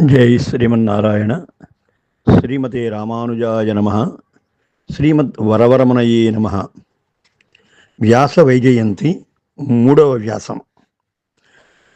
జై శ్రీమన్నారాయణ. శ్రీమతే రామానుజాయ నమ. శ్రీమద్ వరవరమణయే నమ. వ్యాస వైజయంతి మూడవ వ్యాసం.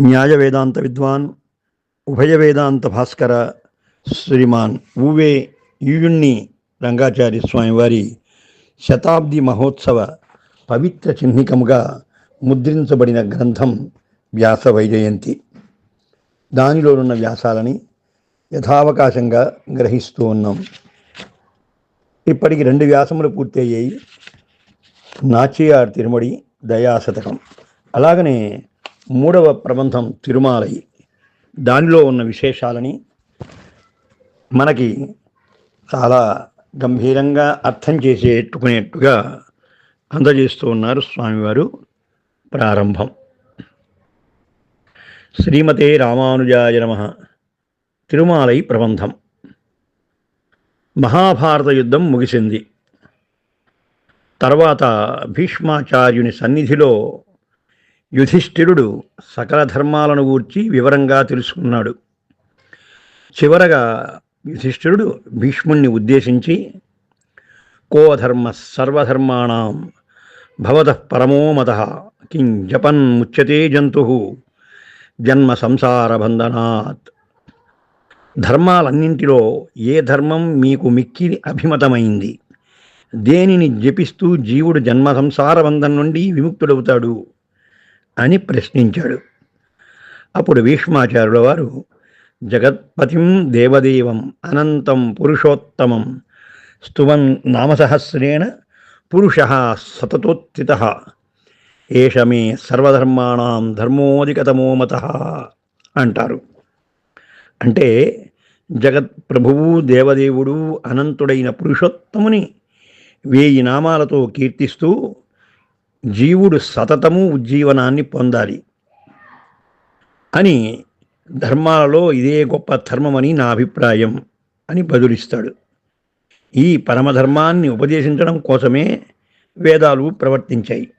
న్యాయ వేదాంత విద్వాన్ ఉభయ వేదాంత భాస్కర శ్రీమాన్ ఊవే యుయుణ్ణి రంగాచార్య స్వామివారి శతాబ్ది మహోత్సవ పవిత్ర చిహ్నికముగా ముద్రించబడిన గ్రంథం వ్యాస వైజయంతి. దానిలోనున్న వ్యాసాలని యథావకాశంగా గ్రహిస్తూ ఉన్నాం. ఇప్పటికి రెండు వ్యాసములు పూర్తయ్యాయి. నాచియార్ తిరుమడి దయాశతకం. అలాగనే మూడవ ప్రబంధం తిరుమాలై. దానిలో ఉన్న విశేషాలని మనకి చాలా గంభీరంగా అర్థం చేసేట్టుకునేట్టుగా అందజేస్తూ ఉన్నారు స్వామివారు. ప్రారంభం. శ్రీమతే రామానుజాయ నమ. తిరుమాలై ప్రబంధం. మహాభారత యుద్ధం ముగిసింది. తర్వాత భీష్మాచార్యుని సన్నిధిలో యుధిష్ఠిరుడు సకల ధర్మాలను గూర్చి వివరంగా తెలుసుకున్నాడు. చివరగా యుధిష్ఠిరుడు భీష్ముణ్ణి ఉద్దేశించి కోధర్మ సర్వధర్మాణం భవత పరమో మత కిం జపన్ ముచ్యతే జంతు జన్మ సంసార బంధనాత్ ధర్మాలన్నింటిలో ఏ ధర్మం మీకు మిక్కి అభిమతమైంది? దేనిని జపిస్తూ జీవుడు జన్మ సంసార బంధం నుండి విముక్తుడవుతాడు? అని ప్రశ్నించాడు. అప్పుడు భీష్మాచార్యుల వారు జగత్పతిం దేవదేవం అనంతం పురుషోత్తమం స్తువన్ నామసహస్రేణ పురుష సతతోత్థిత ఏష మే సర్వధర్మాణం ధర్మోధికతమో మత అంటారు. అంటే జగత్ ప్రభువు దేవదేవుడు అనంతుడైన పురుషోత్తముని వేయి నామాలతో కీర్తిస్తూ జీవుడు సతతము ఉజ్జీవనాన్ని పొందాలి అని ధర్మాలలో ఇదే గొప్ప ధర్మమని నా అభిప్రాయం అని బదులిస్తాడు. ఈ పరమధర్మాన్ని ఉపదేశించడం కోసమే వేదాలు ప్రవర్తించాయి.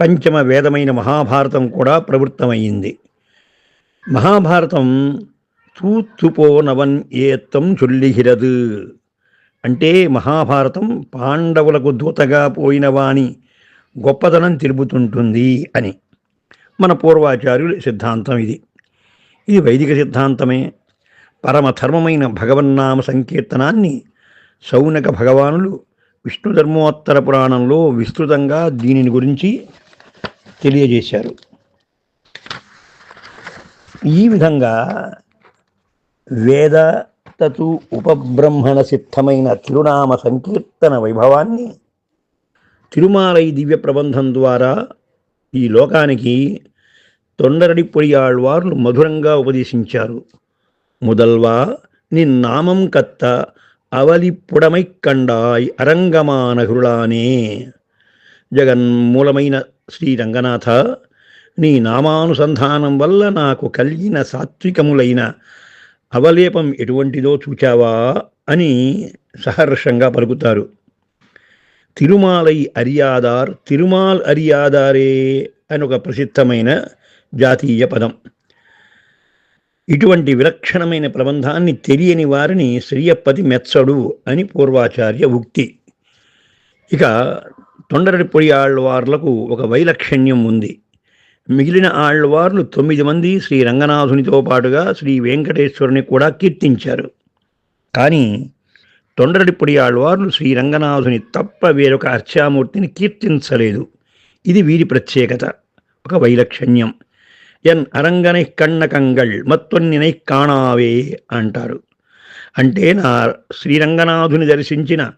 పంచమ వేదమైన మహాభారతం కూడా ప్రవృత్తమైంది మహాభారతం తూత్తుపోనవన్ ఏత్తం చొల్లిహిరదు. అంటే మహాభారతం పాండవులకు దూతగా పోయిన వాని గొప్పతనం తిరుగుతుంటుంది అని. మన పూర్వాచార్యుల సిద్ధాంతం ఇది. ఇది వైదిక సిద్ధాంతమే. పరమధర్మమైన భగవన్నామ సంకీర్తనాన్ని సౌనక భగవానులు విష్ణుధర్మోత్తర పురాణంలో విస్తృతంగా దీనిని గురించి తెలియజేశారు. ఈ విధంగా వేద తతు ఉపబ్రహ్మణ సిద్ధమైన తిరునామ సంకీర్తన వైభవాన్ని తిరుమాలై దివ్య ప్రబంధం ద్వారా ఈ లోకానికి తొండరడి పొడియాళ్వార్లు మధురంగా ఉపదేశించారు. ముదల్వా నిన్నామం కత్త అవలి పుడమై కండాయ్ అరంగమానహృళానే జగన్మూలమైన శ్రీ రంగనాథ నీ నామానుసంధానం వల్ల నాకు కలిగిన సాత్వికములైన అవలేపం ఎటువంటిదో చూచావా అని సహర్షంగా పలుకుతారు. తిరుమాలై అరియాదార్ తిరుమాల్ అరియాదారే అని ఒక ప్రసిద్ధమైన జాతీయ పదం. ఇటువంటి విలక్షణమైన ప్రబంధాన్ని తెలియని వారిని శ్రీయప్పతి మెచ్చడు అని పూర్వాచార్య ఉక్తి. ఇక తొండరడి పొడి ఆళ్వార్లకు ఒక వైలక్షణ్యం ఉంది. మిగిలిన ఆళ్వార్లు తొమ్మిది మంది శ్రీ రంగనాథునితో పాటుగా శ్రీ వెంకటేశ్వరుని కూడా కీర్తించారు. కానీ తొండరడిపొడి ఆళ్వార్లు శ్రీ రంగనాథుని తప్ప వేరొక అర్చామూర్తిని కీర్తించలేదు. ఇది వీరి ప్రత్యేకత. ఒక వైలక్షణ్యం. ఎన్ అరంగనై కన్నకంగళ్ మత్తొన్నినై కాణావే అంటారు. అంటే నా శ్రీరంగనాథుని దర్శించిన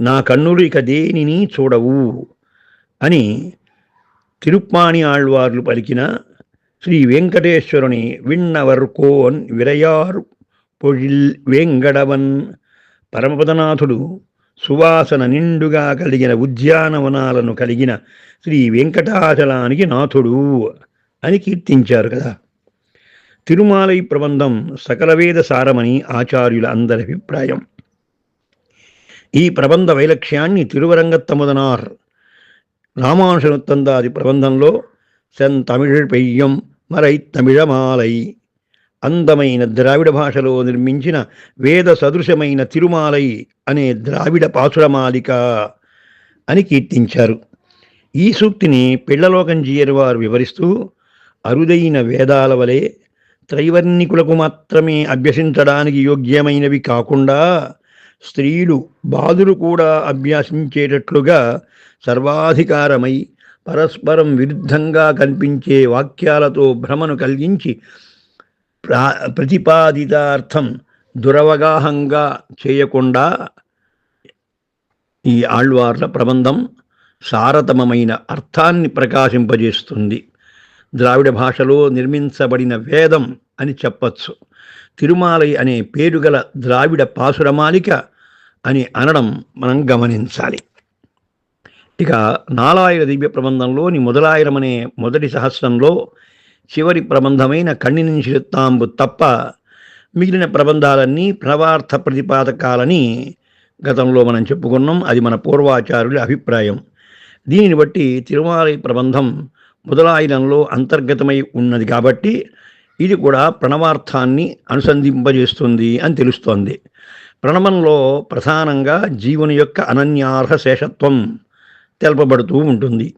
నా కన్నులు ఇక దేనిని చూడవు అని తిరుప్పాణి ఆళ్వార్లు పలికిన శ్రీ వెంకటేశ్వరుని విన్నవర్కోన్ విరయారు పొజిల్ వేంగడవన్ పరమపదనాథుడు సువాసన నిండుగా కలిగిన ఉద్యానవనాలను కలిగిన శ్రీ వెంకటాచలానికి నాథుడు అని కీర్తించారు కదా. తిరుమాలై ప్రబంధం సకలవేద సారమని ఆచార్యుల అందరి అభిప్రాయం. ఈ ప్రబంధ వైలక్ష్యాన్ని తిరువరంగత్తముదనార్ రామానుషనుత్తందాది ప్రబంధంలో సెన్ పెయ్యం మరై తమిళమాలై అందమైన ద్రావిడ భాషలో నిర్మించిన వేద సదృశమైన తిరుమాలై అనే ద్రావిడ పాసురమాలిక అని కీర్తించారు. ఈ సూక్తిని పిళ్ళలోకం వారు వివరిస్తూ అరుదైన వేదాల వలె త్రైవర్ణికులకు మాత్రమే అభ్యసించడానికి యోగ్యమైనవి కాకుండా స్త్రీలు బాధులు కూడా అభ్యాసించేటట్లుగా సర్వాధికారమై పరస్పరం విరుద్ధంగా కనిపించే వాక్యాలతో భ్రమను కలిగించి ప్రా ప్రతిపాదితార్థం దురవగాహంగా చేయకుండా ఈ ఆళ్వార్ల ప్రబంధం సారతమమైన అర్థాన్ని ప్రకాశింపజేస్తుంది. ద్రావిడ భాషలో నిర్మించబడిన వేదం అని చెప్పచ్చు. తిరుమాలై అనే పేరు గల ద్రావిడ పాసురమాలిక అని అనడం మనం గమనించాలి. ఇక నాలాయిర దివ్య ప్రబంధంలోని మొదలాయిరమనే మొదటి సహస్రంలో చివరి ప్రబంధమైన కన్నిని శిరత్తాంబు తప్ప మిగిలిన ప్రబంధాలన్నీ ప్రవార్థ ప్రతిపాదకాలని గతంలో మనం చెప్పుకున్నాం. అది మన పూర్వాచార్యుల అభిప్రాయం. దీనిని బట్టి తిరుమలై ప్రబంధం మొదలాయనంలో అంతర్గతమై ఉన్నది కాబట్టి ఇది కూడా ప్రణవార్థాన్ని అనుసంధింపజేస్తుంది అని తెలుస్తోంది. ప్రణవంలో ప్రధానంగా జీవుని యొక్క అనన్యార్హ శేషత్వం తెలపబడుతూ ఉంటుంది.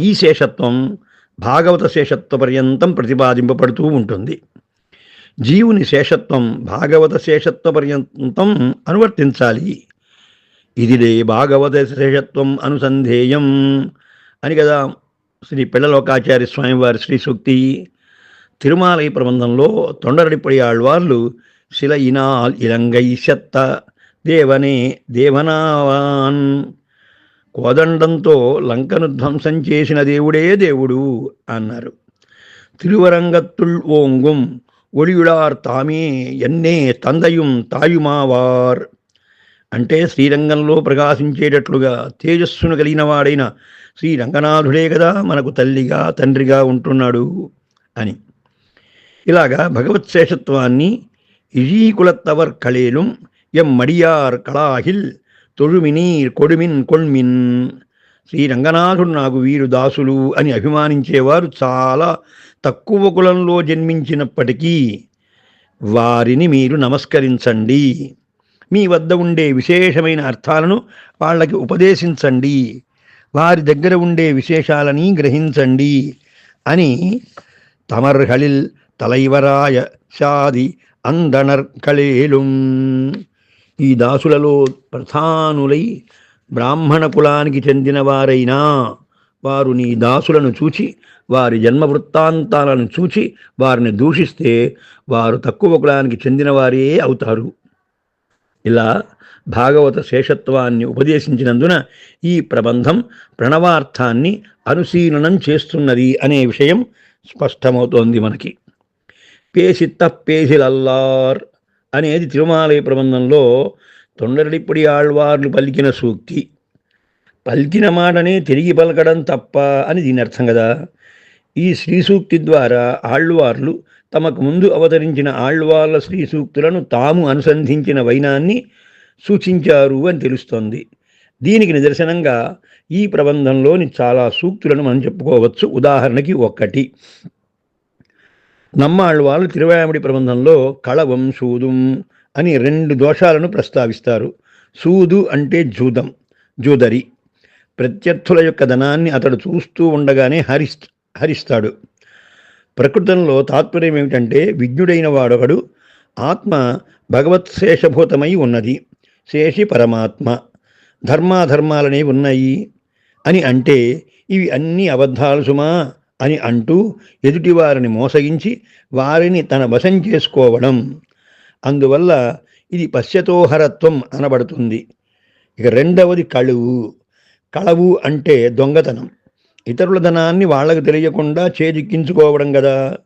ఈ శేషత్వం భాగవత శేషత్వ పర్యంతం ప్రతిపాదింపబడుతూ ఉంటుంది. జీవుని శేషత్వం భాగవత శేషత్వ పర్యంతం అనువర్తించాలి. ఇదిదే భాగవత శేషత్వం అనుసంధేయం అని కదా శ్రీ పిల్లలోకాచార్య స్వామివారి శ్రీ సూక్తి తిరుమాలయ ప్రబంధంలో తొండరడిపడి ఆళ్వార్లు శిల ఇనాల్ செத்த దేవనే దేవనావాన్. కోదండంతో లంకను ధ్వంసం చేసిన దేవుడే దేవుడు అన్నారు. తిరువరంగత్తుల్ ఓంగుం ఒడియుడార్ తామే ఎన్నే తందయుం తాయుమావార్. అంటే శ్రీరంగంలో ప్రకాశించేటట్లుగా తేజస్సును కలిగిన వాడైన శ్రీ రంగనాథుడే కదా మనకు తల్లిగా తండ్రిగా ఉంటున్నాడు అని. ఇలాగా భగవత్ శేషత్వాన్ని இழீகுலத்தவர் களேலும் எம் மடியார் களாகில் తొழுమినీర్ కొడుమిన్ కొణ్మిన్ శ్రీ రంగనాథుడు నాకు వీరు దాసులు అని అభిమానించేవారు చాలా తక్కువ కులంలో జన్మించినప్పటికీ వారిని మీరు నమస్కరించండి మీ వద్ద ఉండే విశేషమైన అర్థాలను వాళ్ళకి ఉపదేశించండి వారి దగ్గర ఉండే విశేషాలని గ్రహించండి అని తమర్హళిల్ తలైవరాయ షాది అందనర్ కళేలుం ఈ దాసులలో ప్రధానులై బ్రాహ్మణ కులానికి చెందిన వారైనా వారు నీ దాసులను చూచి వారి జన్మ వృత్తాంతాలను చూచి వారిని దూషిస్తే వారు తక్కువ కులానికి చెందిన వారే అవుతారు. ఇలా భాగవత శేషత్వాన్ని ఉపదేశించినందున ఈ ప్రబంధం ప్రణవార్థాన్ని అనుశీలనం చేస్తున్నది అనే విషయం స్పష్టమవుతోంది మనకి. పేసిత్త పేసిలల్లార్ అనేది తిరుమాలయ ప్రబంధంలో తొండరడిప్పటి ఆళ్వార్లు పలికిన సూక్తి. పలికిన మాటనే తిరిగి పలకడం తప్ప అని దీని అర్థం కదా? ఈ శ్రీ సూక్తి ద్వారా ఆళ్వార్లు తమకు ముందు అవతరించిన ఆళ్వార్ల శ్రీ సూక్తులను తాము అనుసంధించిన వైనాన్ని సూచించారు అని తెలుస్తోంది. దీనికి నిదర్శనంగా ఈ ప్రబంధంలోని చాలా సూక్తులను మనం చెప్పుకోవచ్చు. ఉదాహరణకి ఒక్కటి. నమ్మాళ్ళవాళ్ళు తిరువాయముడి ప్రబంధంలో కళవం సూదుం అని రెండు దోషాలను ప్రస్తావిస్తారు. సూదు అంటే జూదం జూదరి. ప్రత్యర్థుల యొక్క ధనాన్ని అతడు చూస్తూ ఉండగానే హరిస్ హరిస్తాడు. ప్రకృతంలో తాత్పర్యం ఏమిటంటే విజ్ఞుడైన వాడొకడు ఆత్మ భగవత్ శేషభూతమై ఉన్నది. శేషి పరమాత్మ. ధర్మాధర్మాలనే ఉన్నాయి అని అంటే ఇవి అన్ని అబద్ధాలు సుమా. అని అంటూ ఎదుటివారిని మోసగించి వారిని తన వశం చేసుకోవడం. అందువల్ల ఇది పశ్యతోహరత్వం అనబడుతుంది. ఇక రెండవది కళువు. కళవు అంటే దొంగతనం. ఇతరుల ధనాన్ని వాళ్ళకు తెలియకుండా చేజిక్కించుకోవడం కదా.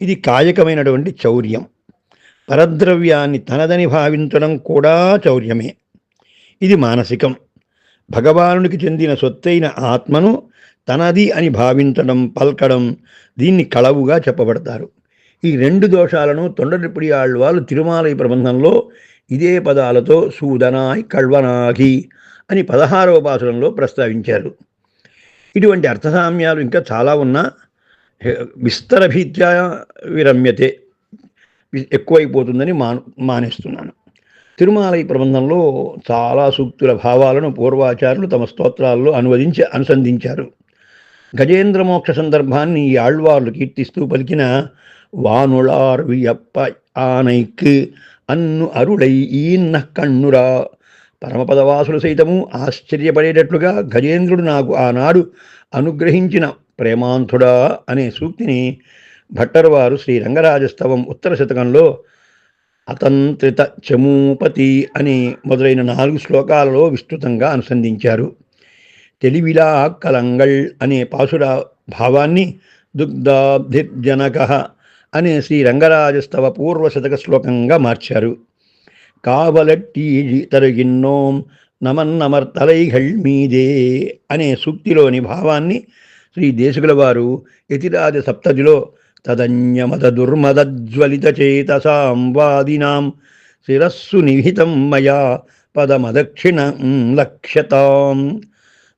ఇది కాయకమైనటువంటి చౌర్యం. పరద్రవ్యాన్ని తనదని భావించడం కూడా చౌర్యమే. ఇది మానసికం. భగవానుడికి చెందిన సొత్తైన ఆత్మను తనది అని భావించడం పల్కడం దీన్ని కళవుగా చెప్పబడతారు. ఈ రెండు దోషాలను తొండరిపుడి ఆళ్వాళ్ళు తిరుమాలయ ప్రబంధంలో ఇదే పదాలతో సూదనాయ్ కళ్వనాగి అని పదహారవ పాసురంలో ప్రస్తావించారు. ఇటువంటి అర్థసామ్యాలు ఇంకా చాలా ఉన్నా విస్తరభీత్యా విరమ్యతే ఎక్కువైపోతుందని మా మానేస్తున్నాను. తిరుమాలయ ప్రబంధంలో చాలా సూక్తుల భావాలను పూర్వాచారులు తమ స్తోత్రాల్లో అనువదించి అనుసంధించారు. గజేంద్ర మోక్ష సందర్భాన్ని ఈ ఆళ్వార్లు కీర్తిస్తూ పలికిన వానుళార్ వియప్ప ఆనైక్ అన్ను అరుడై ఈన్న కన్నురా. పరమపదవాసులు సైతము ఆశ్చర్యపడేటట్లుగా గజేంద్రుడు నాకు ఆనాడు అనుగ్రహించిన ప్రేమాంతుడా అనే సూక్తిని భట్టరు వారు శ్రీ రంగరాజస్తవం ఉత్తర శతకంలో అతంత్రిత చమూపతి అని మొదలైన నాలుగు శ్లోకాలలో విస్తృతంగా అనుసంధించారు. తెలివిలా కలంగళ్ అనే పాసుర భావాన్ని దుగ్ధాబ్ధిజనక అనే శ్రీ రంగరాజస్తవ పూర్వ శతక శ్లోకంగా మార్చారు. కావలట్టి తరుగిన్నోం నమన్నమర్తలైఘళ్ మీదే అనే సూక్తిలోని భావాన్ని శ్రీ దేశకుల వారు యతిరాజ సప్తతిలో తదన్యమద దుర్మదజ్వలిత చేతసాం వాదినాం శిరస్సు నిహితం మయా పదమదక్షిణ లక్ష్యతాం.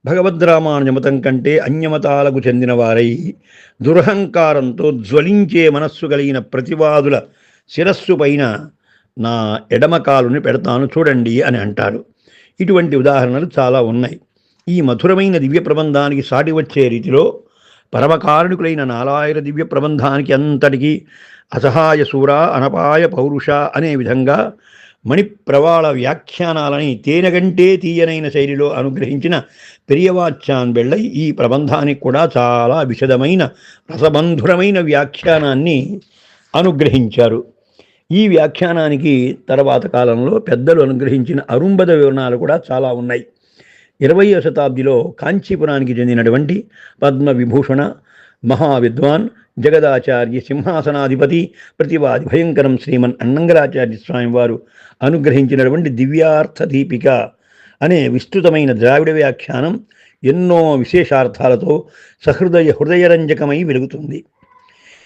భగవద్రామానుజమతం కంటే అన్యమతాలకు చెందిన వారై దురహంకారంతో జ్వలించే మనస్సు కలిగిన ప్రతివాదుల శిరస్సు పైన నా ఎడమకాలుని పెడతాను చూడండి అని అంటారు. ఇటువంటి ఉదాహరణలు చాలా ఉన్నాయి. ఈ మధురమైన దివ్య ప్రబంధానికి సాటి వచ్చే రీతిలో పరమకారుణికులైన నాలాయర దివ్య ప్రబంధానికి అంతటికీ అసహాయ సూర అనపాయ పౌరుష అనే విధంగా మణిప్రవాళ వ్యాఖ్యానాలని తేనెగంటే తీయనైన శైలిలో అనుగ్రహించిన పెరియవాచ్యాన్ బెళ్ళై ఈ ప్రబంధానికి కూడా చాలా విశదమైన రసబంధురమైన వ్యాఖ్యానాన్ని అనుగ్రహించారు. ఈ వ్యాఖ్యానానికి తర్వాత కాలంలో పెద్దలు అనుగ్రహించిన అరుంబద వివరణాలు కూడా చాలా ఉన్నాయి. ఇరవయో శతాబ్దిలో కాంచీపురానికి చెందినటువంటి పద్మ విభూషణ మహావిద్వాన్ జగదాచార్య సింహాసనాధిపతి ప్రతివాది భయంకరం శ్రీమన్ అన్నంగరాచార్య స్వామి వారు అనుగ్రహించినటువంటి దివ్యార్థ దీపిక అనే విస్తృతమైన ద్రావిడ వ్యాఖ్యానం ఎన్నో విశేషార్థాలతో సహృదయ హృదయరంజకమై వెలుగుతుంది.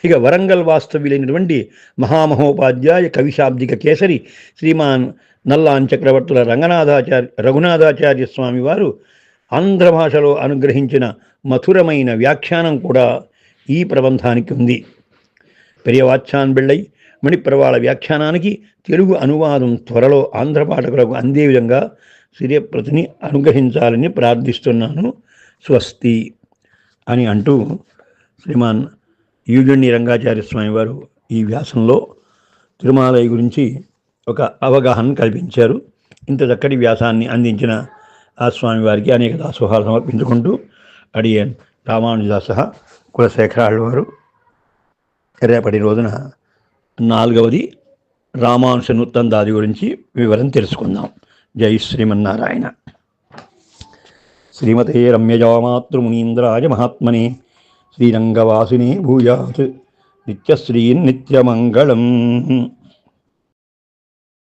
ఇక వరంగల్ వాస్తవ్యులైనటువంటి మహామహోపాధ్యాయ కవిశాబ్దిక కేసరి శ్రీమాన్ నల్లాన్ చక్రవర్తుల రంగనాథాచార్య రఘునాథాచార్య స్వామి వారు ఆంధ్ర భాషలో అనుగ్రహించిన మధురమైన వ్యాఖ్యానం కూడా ఈ ప్రబంధానికి ఉంది. పెరియవాచ్యాన్ బిళ్ళై మణిప్రవాళ వ్యాఖ్యానానికి తెలుగు అనువాదం త్వరలో ఆంధ్ర పాఠకులకు అందే విధంగా సూర్యప్రతిని అనుగ్రహించాలని ప్రార్థిస్తున్నాను. స్వస్తి అని అంటూ శ్రీమాన్ యూజుణ్ణి రంగాచార్య స్వామి వారు ఈ వ్యాసంలో తిరుమలై గురించి ఒక అవగాహన కల్పించారు. ఇంత చక్కటి వ్యాసాన్ని అందించిన ఆ స్వామివారికి అనేక దాసోహాలు సమర్పించుకుంటూ అడియన్ రామానుజదాస కులశేఖరాళ్ళు వారు రేపటి రోజున నాలుగవది రామానుష దాది గురించి వివరం తెలుసుకుందాం. జై శ్రీమన్నారాయణ. శ్రీమతే రమ్యజామాతృమునీంద్రాయ మహాత్మనే శ్రీరంగవాసిని భూయాత్. నిత్యశ్రీ నిత్యమంగళం